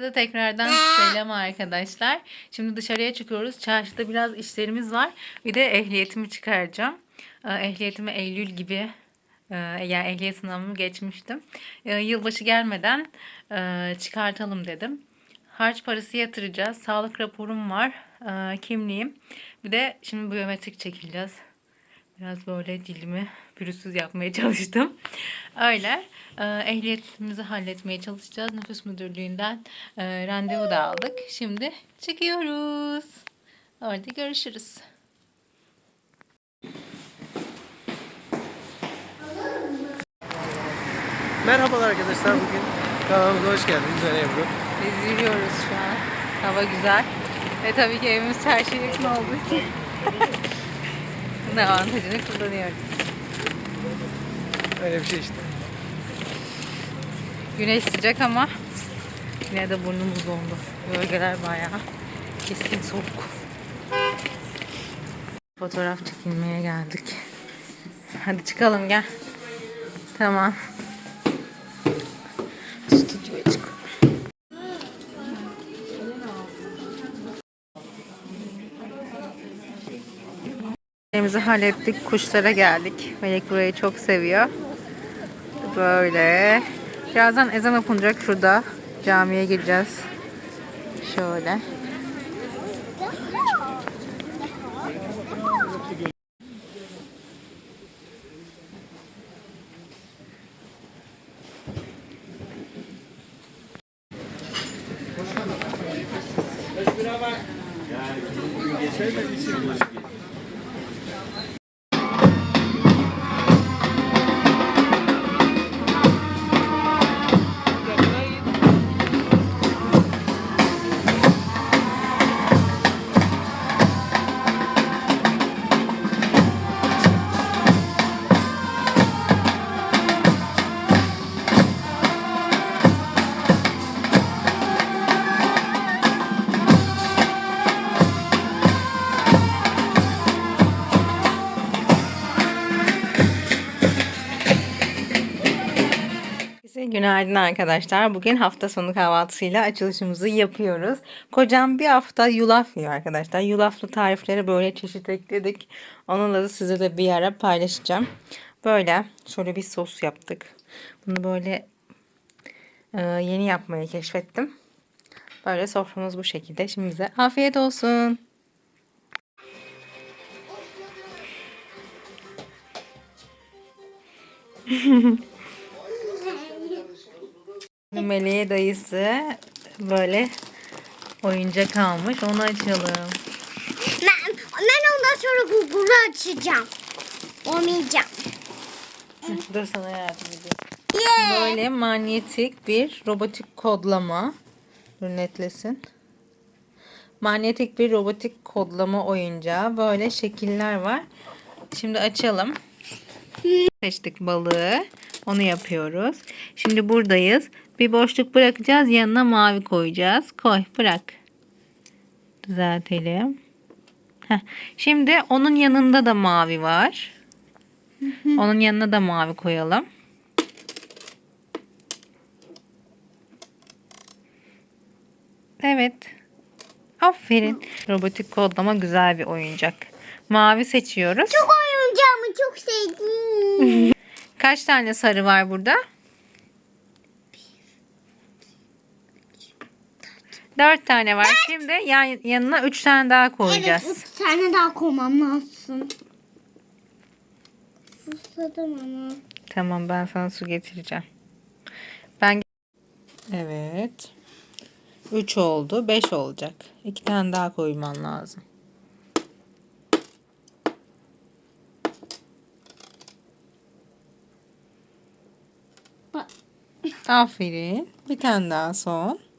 Size tekrardan selam arkadaşlar. Şimdi dışarıya çıkıyoruz. Çarşıda biraz işlerimiz var. Bir de ehliyetimi çıkaracağım. Ee, Ehliyetimi Eylül gibi e, yani ehliyet sınavımı geçmiştim. Ee, Yılbaşı gelmeden e, çıkartalım dedim. Harç parası yatıracağız. Sağlık raporum var. e, Kimliğim. Bir de şimdi biyometrik çekileceğiz. Biraz böyle dilimi pürüzsüz yapmaya çalıştım. Öyle. Ee, ehliyetimizi halletmeye çalışacağız. Nüfus müdürlüğünden e, randevu da aldık. Şimdi çıkıyoruz. Orada görüşürüz. Merhabalar arkadaşlar bugün kanalımıza hoş geldiniz ben Ebru. Biz yürüyoruz şu an. Hava güzel. Ve tabii ki evimiz çarşıya yakın olduğu için bunun avantajını kullanıyoruz. Öyle bir şey işte. Güneş sıcak ama yine de burnumuz dondu. Bölgeler bayağı keskin soğuk. Fotoğraf çekilmeye geldik. Hadi çıkalım gel. Tamam. Elimizi hallettik. Kuşlara geldik. Melek burayı çok seviyor. Böyle. Birazdan ezan okunacak şurada. Camiye gireceğiz. Şöyle. Herkese günaydın arkadaşlar. Bugün hafta sonu kahvaltısıyla açılışımızı yapıyoruz. Kocam bir hafta yulaf yiyor arkadaşlar. Yulaflı tarifleri böyle çeşit ekledik. Onunla da size de bir ara paylaşacağım. Böyle şöyle bir sos yaptık. Bunu böyle e, yeni yapmayı keşfettim. Böyle soframız bu şekilde. Şimdi bize afiyet olsun. Meleğe dayısı böyle oyuncak almış. Onu açalım. Ben, ben ondan sonra Google'u açacağım. Olmayacağım. Dur sana yardım edeyim. Yeah. Böyle manyetik bir robotik kodlama. Dur netlesin. Manyetik bir robotik kodlama oyuncağı. Böyle şekiller var. Şimdi açalım. Seçtik balığı. Onu yapıyoruz. Şimdi buradayız. Bir boşluk bırakacağız. Yanına mavi koyacağız. Koy bırak. Düzeltelim. Heh. Şimdi onun yanında da mavi var. Onun yanına da mavi koyalım. Evet. Aferin. Robotik kodlama güzel bir oyuncak. Mavi seçiyoruz. Çok oyuncağımı çok sevdim. Kaç tane sarı var burada? Dört tane var. Şimdi yan, yanına üç tane daha koyacağız. evet, üç tane daha koymam lazım. Susadım ama. Tamam ben sana su getireceğim. Ben Evet. 3 oldu. 5 olacak. 2 tane daha koyman lazım. Aferin. Bir tane daha son.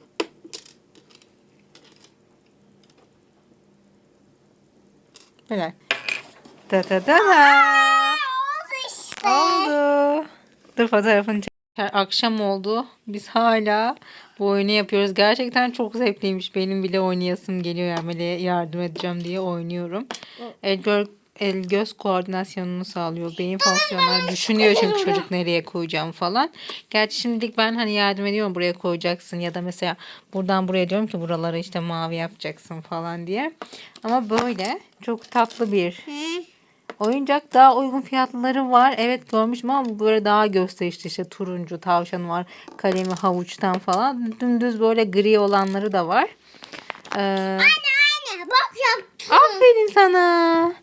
Bırak. Da da da da. Oldu işte. Oldu. Dur fotoğrafını çek. Akşam oldu. Biz hala bu oyunu yapıyoruz. Gerçekten çok zevkliymiş. Benim bile oynayasım geliyor. Yani yardım edeceğim diye oynuyorum. Edward, el göz koordinasyonunu sağlıyor. Beyin fonksiyonları düşünüyor çünkü çocuk nereye koyacağım falan. Gerçi şimdilik ben hani yardım ediyorum buraya koyacaksın ya da mesela buradan buraya diyorum ki buraları işte mavi yapacaksın falan diye. Ama böyle çok tatlı bir oyuncak daha uygun fiyatları var. Evet görmüşüm ama bu böyle daha gösterişli işte turuncu tavşan var. Kalemi havuçtan falan. Dümdüz böyle gri olanları da var. Ee, Anne bak yaptım. Aferin sana.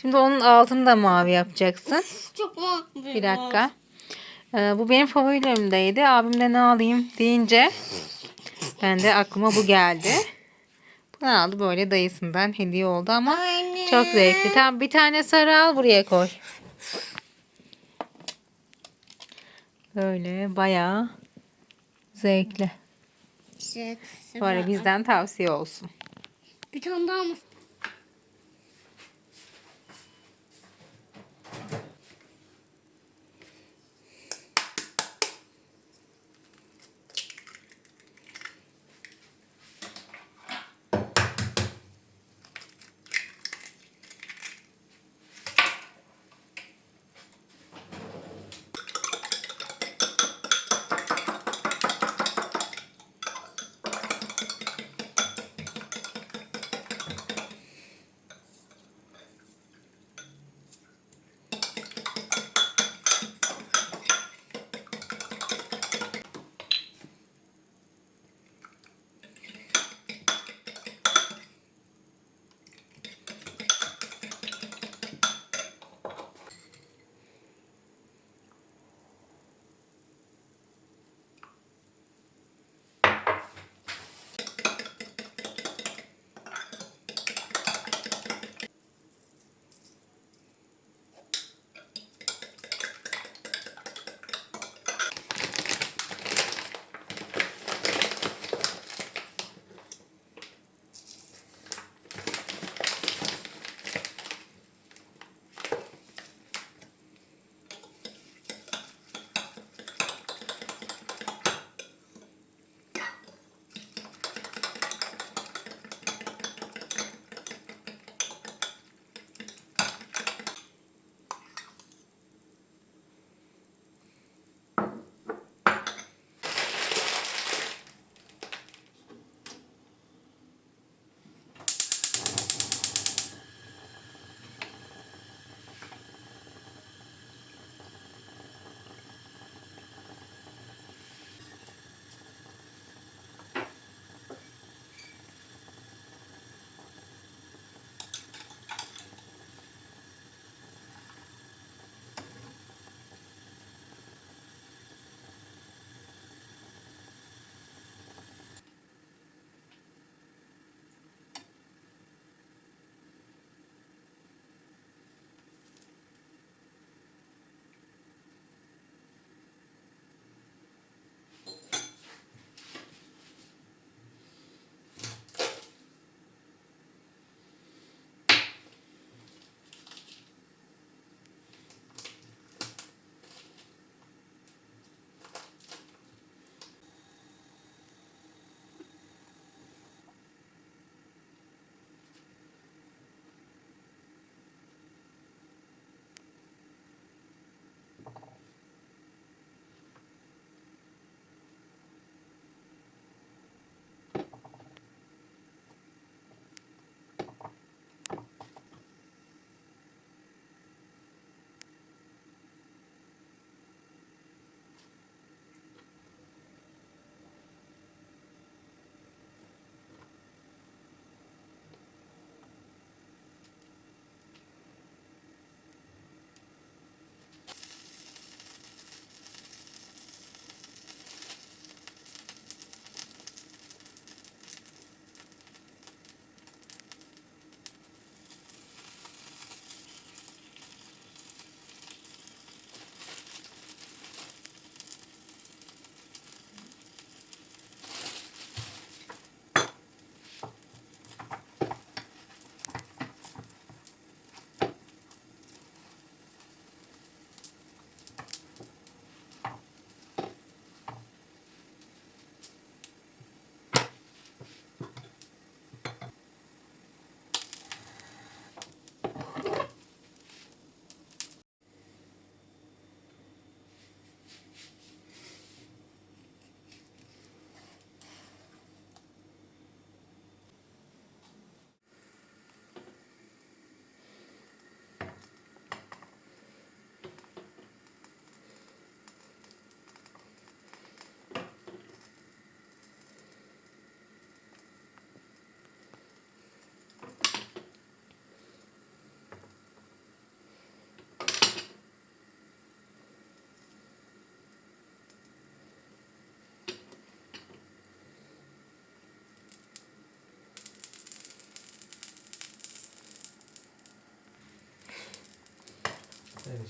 Şimdi onun altını da mavi yapacaksın. Çok mu? Bir dakika. Ee, bu benim favorilerimdeydi. Abim de ne alayım deyince ben de aklıma bu geldi. Bunu aldı böyle dayısından hediye oldu ama Anne. çok zevkli. Tamam bir tane sarı al buraya koy. Böyle bayağı zevkli. İşte Böyle bizden tavsiye olsun. Bir tane daha mı?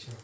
Вистачило.